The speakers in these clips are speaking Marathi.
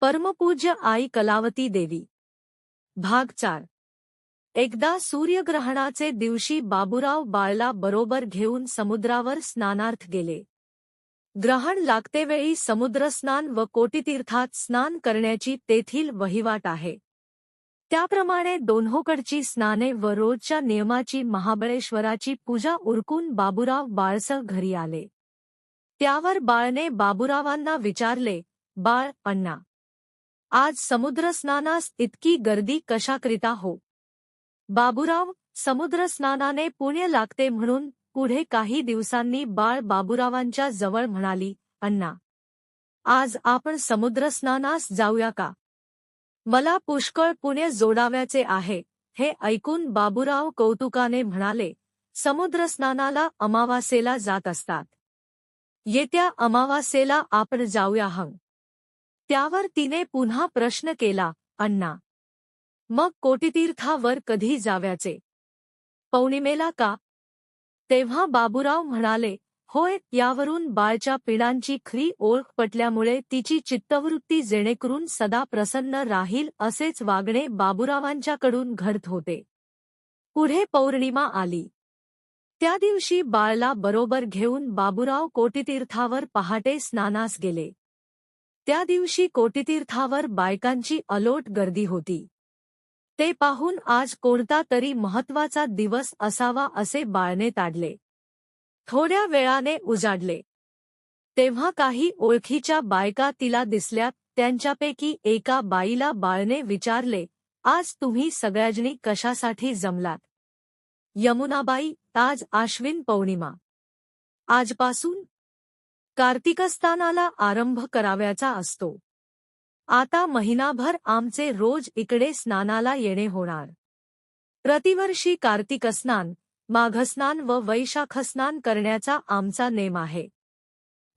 परमपूज्य आई कलावती देवी. भाग चार. एकदा सूर्यग्रहणाचे दिवशी बाबूराव बाळला बरोबर घेऊन समुद्रावर स्नानार्थ गेले. ग्रहण लागतेवेळी समुद्रस्नान व कोटीतीर्थात स्नान करण्याची तेथील वहिवाट आहे. त्याप्रमाणे दोन्होकडची स्नाने व रोजच्या नियमाची महाबळेश्वराची पूजा उरकून बाबूराव बाळसह घरी आले. त्यावर बाळने बाबूरावांना विचारले, बाळ, अण्णा आज समुद्रस्नानास इतकी गर्दी कशाकरिता हो? बाबुराव समुद्रस्नानाने पुण्य लागते म्हणून पुढे काही दिवसांनी बाळ बाबुरावांच्या जवळ म्हणाली अण्णा आज आपण समुद्रस्नानास जाऊया का? मला पुष्कळ पुणे जोडाव्याचे आहे हे ऐकून बाबुराव कौतुकाने म्हणाले समुद्रस्नानाला अमावासेला जात असतात. येत्या अमावासेला आपण जाऊया हंग त्यावर तिने पुन्हा प्रश्न केला अण्णा मग कोटीतीर्थावर कधी जाव्याचे? पौर्णिमेला का? तेव्हा बाबूराव म्हणाले होय यावरून बाळच्या पिढांची खरी ओळख पटल्यामुळे तिची चित्तवृत्ती जेणेकरून सदा प्रसन्न राहील असेच वागणे बाबूरावांच्याकडून घडत होते. पुढे पौर्णिमा आली. त्या दिवशी बाळला बरोबर घेऊन बाबूराव कोटीतीर्थावर पहाटे स्नानास गेले. त्या दिवशी कोटीतीर्थावर बायकांची अलोट गर्दी होती. ते पाहून आज कोणता तरी महत्त्वाचा दिवस असावा असे बाळने ताडले. थोड्या वेळाने उजाडले. तेव्हा काही ओळखीच्या बायका तिला दिसल्या त्यांच्यापैकी एका बाईला बाळने विचारले आज तुम्ही सगळ्याजणी कशासाठी जमलात? यमुनाबाई आज आश्विन पौर्णिमा. आजपासून कार्तिकस्तानाला आरंभ कराव्याचा असतो. आता महिनाभर आमचे रोज इकडे स्नानाला येणे होणार. प्रतिवर्षी कार्तिकस्नान माघस्नान व वैशाखस्नान करण्याचा आमचा नेम आहे.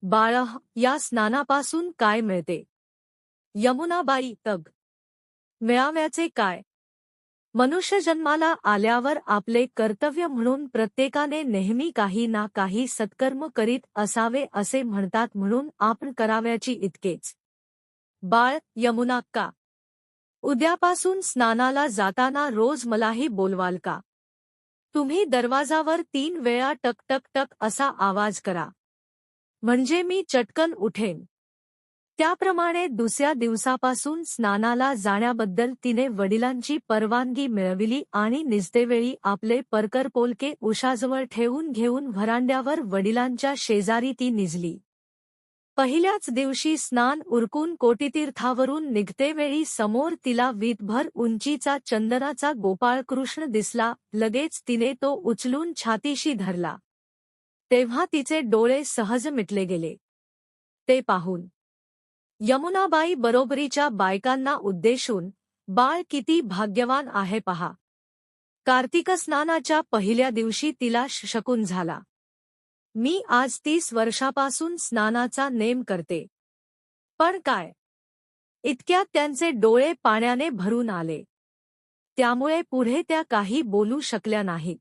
बाळ या स्नानापासून काय मिळते? यमुनाबाई तग. मिळाव्याचे काय? मनुष्य जन्माला आल्यावर आपले कर्तव्य म्हणून प्रत्येकाने नेहमी काही ना काही सत्कर्म करीत असावे असे म्हणतात म्हणून आपण कराव्याची इतकेच. बाळ यमुना का? उद्यापासून स्नानाला जाताना रोज मलाही बोलवाल का? तुम्ही दरवाजावर तीन वेळा टक टक टक असा आवाज करा. म्हणजे मी चटकन उठेन. त्याप्रमाणे दुसऱ्या दिवसापासून स्नानाला जाण्याबद्दल तिने वडिलांची परवानगी मिळविली आणि निजतेवेळी आपले परकर पोलके उशाजवळ ठेवून घेऊन व्हरांड्यावर वडिलांच्या शेजारी ती निजली. पहिल्याच दिवशी स्नान उरकून कोटीतीर्थावरून निघतेवेळी समोर तिला वीतभर उंचीचा चंदनाचा गोपाळकृष्ण दिसला लगेच तिने तो उचलून छातीशी धरला. तेव्हा तिचे डोळे सहज मिटले गेले. ते पाहून यमुनाबाई बरोबरीच्या बायकांना उद्देशून बाळ किती भाग्यवान आहे पहा. कार्तिक स्नानाच्या पहिल्या दिवशी तिला शकून झाला. मी आज तीस वर्षापासून स्नानाचा नेम करते. पण काय? इतक्यात त्यांचे डोळे पाण्याने भरून आले. त्यामुळे पुढे त्या काही बोलू शकल्या नाहीत.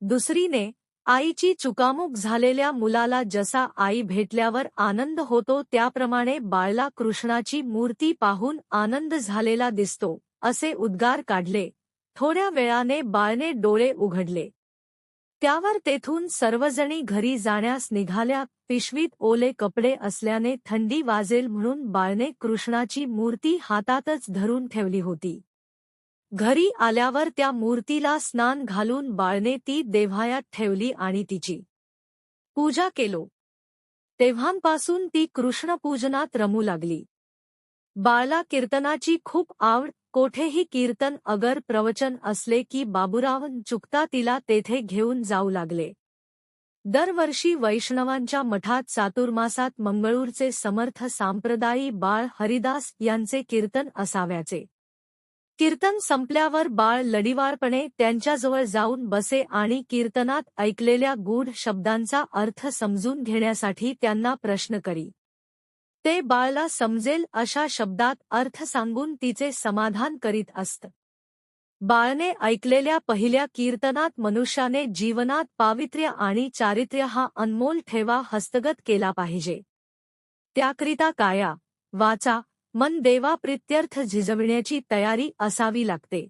दुसरीने आईची चुकामुक झालेल्या मुलाला जसा आई भेटल्यावर आनंद होतो त्याप्रमाणे बाळला कृष्णाची मूर्ती पाहून आनंद झालेला दिसतो असे उद्गार काढले. थोड्या वेळाने बाळने डोळे उघडले. त्यावर तेथून सर्वजणी घरी जाण्यास निघाल्या. पिशवीत ओले कपडे असल्याने थंडी वाजेल म्हणून बाळने कृष्णाची मूर्ती हातातच धरून ठेवली होती. घरी आल्यावर त्या मूर्तीला स्नान घालून बाळने ती देव्हायात ठेवली आणि तिची पूजा केलो. तेव्हांपासून ती कृष्णपूजनात रमू लागली. बाळला कीर्तनाची खूप आवड कोठेही कीर्तन अगर प्रवचन असले की बाबुरावन चुकता तिला तेथे घेऊन जाऊ लागले. दरवर्षी वैष्णवांच्या मठात चातुर्मासात मंगळूरचे समर्थ सांप्रदायी बाळ हरिदास यांचे कीर्तन असाव्याचे. कीर्तन संपल्यावर बाळ लढिवाळपणे त्यांच्याजवळ जाऊन बसे आणि कीर्तनात ऐकलेल्या गूढ शब्दांचा अर्थ समजून घेण्यासाठी त्यांना प्रश्न करी. ते बाळला समजेल अशा शब्दात अर्थ सांगून तिचे समाधान करीत असत. बाळने ऐकलेल्या पहिल्या कीर्तनात मनुष्याने जीवनात पावित्र्य आणि चारित्र्य हा अनमोल ठेवा हस्तगत केला पाहिजे. त्याकरिता काया वाचा मन देवाप्रित्यर्थ झिजविण्याची तयारी असावी लागते.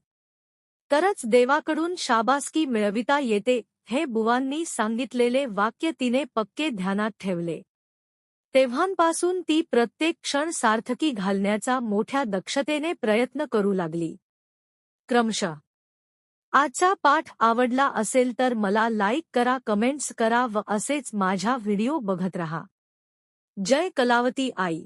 तरच देवाकडून शाबासकी मिळविता येते हे बुवांनी सांगितलेले वाक्य तिने पक्के ध्यानात ठेवले. तेव्हापासून ती प्रत्येक क्षण सार्थकी घालण्याचा मोठ्या दक्षतेने प्रयत्न करू लागली. क्रमशः आजचा पाठ आवडला असेल तर मला लाईक करा कमेंट्स करा व असेच माझ्या व्हिडिओ बघत रहा. जय कलावती आई.